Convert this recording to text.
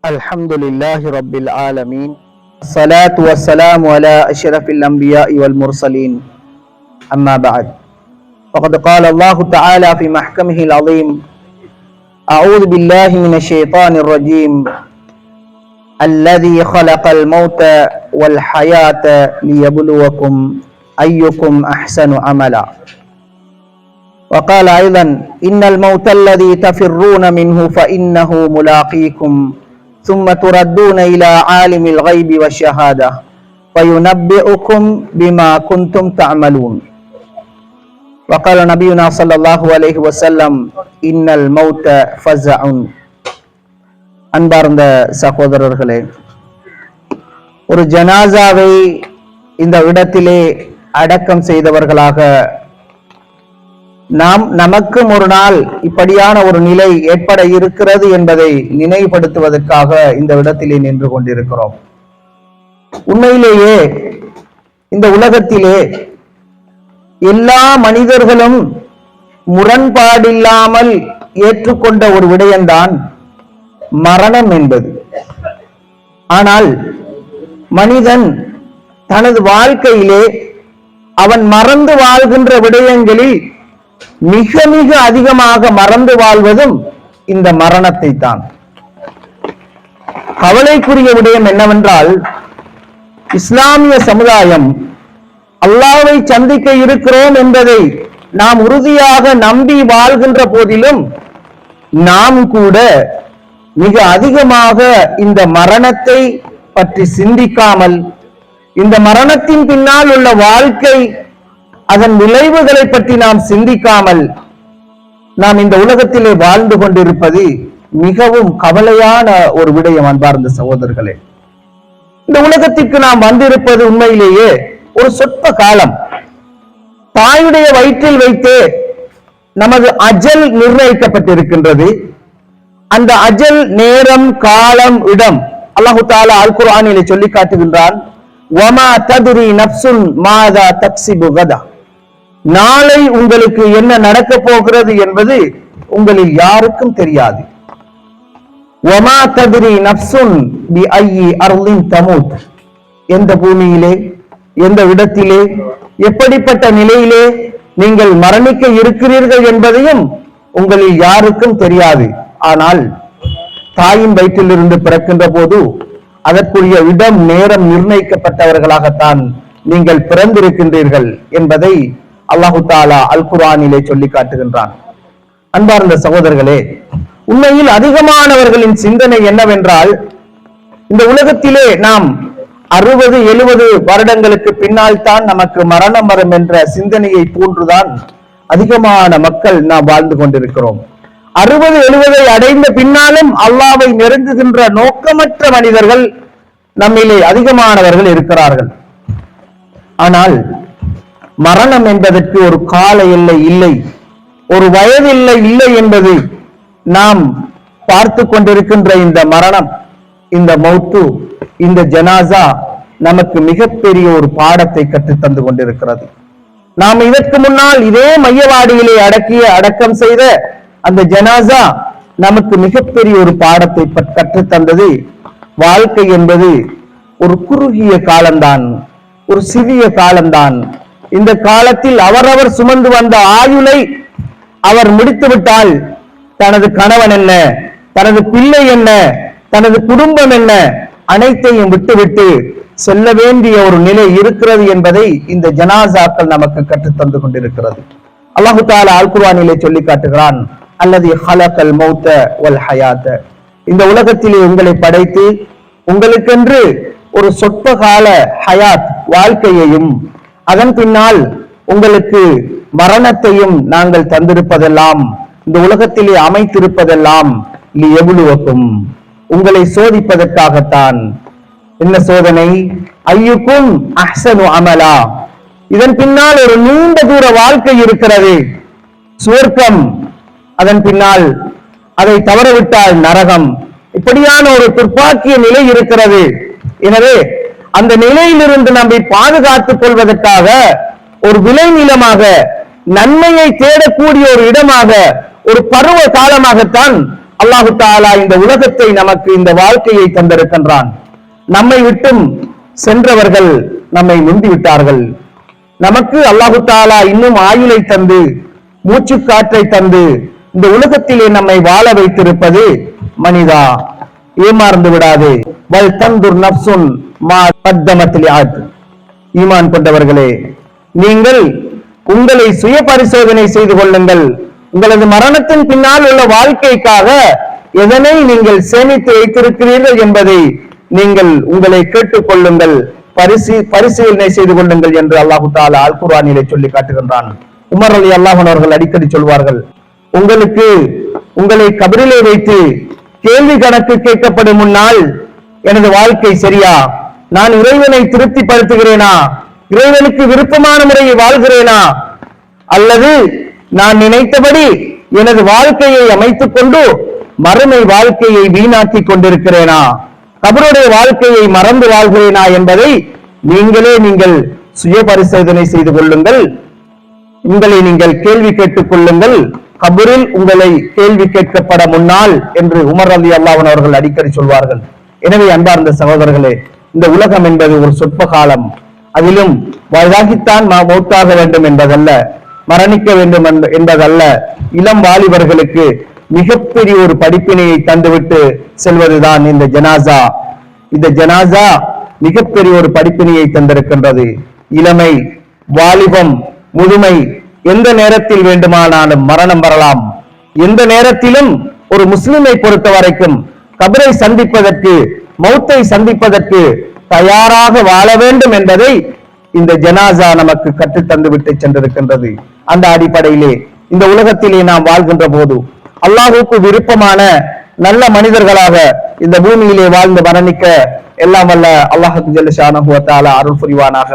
الحمد لله رب العالمين. الصلاة والسلام على أشرف الأنبياء والمرسلين. أما بعد. فقد قال الله تعالى في محكمه العظيم أعوذ بالله من الشيطان الرجيم. الذي خلق الموت والحياة ليبلوكم أيكم أحسن عملا. وقال أيضا إن الموت الذي تفرون منه فإنه ملاقيكم. ثم تردون إلى عالم الغيب والشهادة فينبئكم بما كنتم تعملون وقال نبينا صلى الله عليه وسلم إن الموت فزع அன்பார்ந்த சகோதரர்களே ஒரு ஜனாசாவை இந்த இடத்திலே அடக்கம் செய்தவர்களாக நாம் நமக்கும் ஒரு நாள் இப்படியான ஒரு நிலை ஏற்பட இருக்கிறது என்பதை நினைவுபடுத்துவதற்காக இந்த இடத்திலே நின்று கொண்டிருக்கிறோம். உண்மையிலேயே இந்த உலகத்திலே எல்லா மனிதர்களும் முரண்பாடில்லாமல் ஏற்றுக்கொண்ட ஒரு விடயம்தான் மரணம் என்பது. ஆனால் மனிதன் தனது வாழ்க்கையிலே அவன் மறந்து வாழ்கின்ற விடயங்களில் மிக மிக அதிகமாக மறந்து வாழ்வதும் இந்த மரணத்தை தான் கவலைக்குரிய விடயம் என்னவென்றால் இஸ்லாமிய சமுதாயம் அல்லாவை சந்திக்க இருக்கிறோம் என்பதை நாம் உறுதியாக நம்பி வாழ்கின்ற போதிலும் நாம் கூட மிக அதிகமாக இந்த மரணத்தை பற்றி சிந்திக்காமல் இந்த மரணத்தின் பின்னால் உள்ள வாழ்க்கை அதன் விளைவுகளை பற்றி நாம் சிந்திக்காமல் நாம் இந்த உலகத்திலே வாழ்ந்து கொண்டிருப்பது மிகவும் கவலையான ஒரு விடயம் அன்பார்ந்த சகோதரர்களே. இந்த உலகத்திற்கு நாம் வந்திருப்பது உண்மையிலேயே ஒரு சொற்ப காலம். தாயுடைய வயிற்றில் வைத்தே நமது அஜல் நிர்ணயிக்கப்பட்டிருக்கின்றது. அந்த அஜல் நேரம் காலம் இடம் அல்லாஹு தாலா அல் குரானிலே சொல்லி காட்டுகின்றான் வமா ததுரி நப்சுன் மாதா தக்சிபு கதா. நாளை உங்களுக்கு என்ன நடக்க போகிறது என்பது உங்களில் யாருக்கும் தெரியாது. ஒமா ததிரி நப்சுன் பி ஐயி அருளின் எந்த பூமியிலே எந்த இடத்திலே எப்படிப்பட்ட நிலையிலே நீங்கள் மரணிக்க இருக்கிறீர்கள் என்பதையும் உங்களில் யாருக்கும் தெரியாது. ஆனால் தாயின் வயிற்றிலிருந்து பிறக்கின்ற போது அதற்குரிய இடம் நேரம் நிர்ணயிக்கப்பட்டவர்களாகத்தான் நீங்கள் பிறந்திருக்கின்றீர்கள் என்பதை அல்லாஹு தாலா அல் குரானிலே சொல்லி காட்டுகின்றான். அன்பார்ந்த சகோதரர்களே உண்மையில் அதிகமானவர்களின் சிந்தனை என்னவென்றால் இந்த உலகத்திலே நாம் அறுபது எழுபது வருடங்களுக்கு பின்னால் தான் நமக்கு மரணம் வரும் என்ற சிந்தனையை போன்றுதான் அதிகமான மக்கள் நாம் வாழ்ந்து கொண்டிருக்கிறோம். அறுபது எழுபதை அடைந்த பின்னாலும் அல்லாவை நெருங்குகின்ற நோக்கமற்ற மனிதர்கள் நம்மிலே அதிகமானவர்கள் இருக்கிறார்கள். ஆனால் மரணம் என்பதற்கு ஒரு கால எல்லை இல்லை. ஒரு வயது இல்லை இல்லை என்பது நாம் பார்த்து கொண்டிருக்கின்ற இந்த மரணம் இந்த மௌத்து இந்த ஜனாசா நமக்கு மிகப்பெரிய ஒரு பாடத்தை கற்று தந்து கொண்டிருக்கிறது. நாம் இதற்கு முன்னால் இதே மையவாடியிலே அடக்கிய அடக்கம் செய்த அந்த ஜனாசா நமக்கு மிகப்பெரிய ஒரு பாடத்தை பற்- தந்தது. வாழ்க்கை என்பது ஒரு குறுகிய காலம்தான் ஒரு சிறிய காலம்தான். இந்த காலத்தில் அவரவர் சுமந்து வந்த ஆயுளை அவர் முடித்து விட்டால் தனது கணவன் என்ன? தனது பிள்ளை என்ன? தனது குடும்பம் என்ன? அனைத்தையும் விட்டுவிட்டு செல்ல வேண்டிய ஒரு நிலை இருக்கிறது என்பதை இந்த ஜனாசாக்கள் நமக்கு கற்றுத் தந்து கொண்டிருக்கிறது. அல்லாஹு தால அல் சொல்லி காட்டுகிறான் அல்லது ஹலக்கல் மௌத்த வல் ஹயாத்த. இந்த உலகத்திலே உங்களை படைத்து உங்களுக்கென்று ஒரு சொற்ப கால ஹயாத் வாழ்க்கையையும் அதன் பின்னால் உங்களுக்கு மரணத்தையும் நாங்கள் தந்திருப்பதெல்லாம் இந்த உலகத்திலே அமைத்திருப்பதெல்லாம் எவ்வளவுக்கும்? உங்களை சோதிப்பதற்காகத்தான். என்ன சோதனை? ஐயுக்கும் அஹ்சனு அமலா. இதன் பின்னால் ஒரு நீண்ட தூர வாழ்க்கை இருக்கிறது. சுவர்க்கம். அதன் பின்னால் அதை தவறவிட்டால் நரகம். இப்படியான ஒரு துர்ப்பாக்கிய நிலை இருக்கிறது. எனவே அந்த நிலையிலிருந்து நம்மை பாதுகாத்துக் கொள்வதற்காக ஒரு விளைநிலமாக நன்மையை தேடக்கூடிய ஒரு இடமாக ஒரு பருவ காலமாகத்தான் அல்லாஹு தாலா இந்த உலகத்தை நமக்கு இந்த வாழ்க்கையை தந்திருக்கின்றான். நம்மை விட்டும் சென்றவர்கள் நம்மை முந்தி விட்டார்கள். நமக்கு அல்லாஹு தாலா இன்னும் ஆயுளை தந்து மூச்சு காற்றை தந்து இந்த உலகத்திலே நம்மை வாழ வைத்திருப்பது மனிதா. ஏமாறந்து விடாது. வல் தந்துர் நப்சுன் மா ஈமான் கொண்டவர்களே நீங்கள் உங்களை சுய பரிசோதனை செய்து கொள்ளுங்கள். உங்களது மரணத்தின் பின்னால் உள்ள வாழ்க்கைக்காக எதனை நீங்கள் சேமித்து வைத்திருக்கிறீர்கள் என்பதை நீங்கள் உங்களை கேட்டுக் கொள்ளுங்கள். பரிசீ பரிசீலனை செய்து கொள்ளுங்கள் என்று அல்லாஹு தாலா அல் குர்ஆனிலே சொல்லி காட்டுகின்றான். உமர் அலி அல்லாஹன் அவர்கள் அடிக்கடி சொல்வார்கள் உங்களுக்கு உங்களை கபரிலே வைத்து கேள்வி கணக்கு கேட்கப்படும் முன்னால் எனது வாழ்க்கை சரியா? நான் இறைவனை திருப்திப்படுத்துகிறேனா? இறைவனுக்கு விருப்பமான முறையை வாழ்கிறேனா? அல்லது நான் நினைத்தபடி எனது வாழ்க்கையை அமைத்துக் கொண்டு மறுமை வாழ்க்கையை வீணாக்கி கொண்டிருக்கிறேனா? கபருடைய வாழ்க்கையை மறந்து வாழ்கிறேனா என்பதை நீங்களே நீங்கள் சுய பரிசோதனை செய்து கொள்ளுங்கள். உங்களை நீங்கள் கேள்வி கேட்டுக் கொள்ளுங்கள். கபரில் உங்களை கேள்வி கேட்கப்பட முன்னால் என்று உமர் அலி அல்லாவன் அவர்கள் அடிக்கடி சொல்வார்கள். எனவே அன்பார்ந்த சகோதரர்களே இந்த உலகம் என்பது ஒரு சொற்ப காலம் அதிலும் வயதாகித்தான் மௌத்தாக வேண்டும் என்பதல்ல மரணிக்க வேண்டும் என்பதல்ல. இளம் வாலிபர்களுக்கு மிகப்பெரிய ஒரு படிப்பினையை தந்துவிட்டு செல்வதுதான் இந்த ஜனாசா. இந்த ஜனாசா மிகப்பெரிய ஒரு படிப்பினையை தந்திருக்கின்றது. இளமை வாலிபம் முதுமை எந்த நேரத்தில் வேண்டுமானாலும் மரணம் வரலாம். எந்த நேரத்திலும் ஒரு முஸ்லிமை பொறுத்த வரைக்கும் கபரை சந்திப்பதற்கு மௌத்தை சந்திப்பதற்கு தயாராக வாழ வேண்டும் என்பதை இந்த ஜனாசா நமக்கு கற்று தந்துவிட்டு சென்றிருக்கின்றது. அந்த அடிப்படையிலே இந்த உலகத்திலே நாம் வாழ்கின்ற போது அல்லாஹுக்கு விருப்பமான நல்ல மனிதர்களாக இந்த பூமியிலே வாழ்ந்து மரணிக்க எல்லாம் வல்ல அல்லாஹு அருள் புரிவானாக.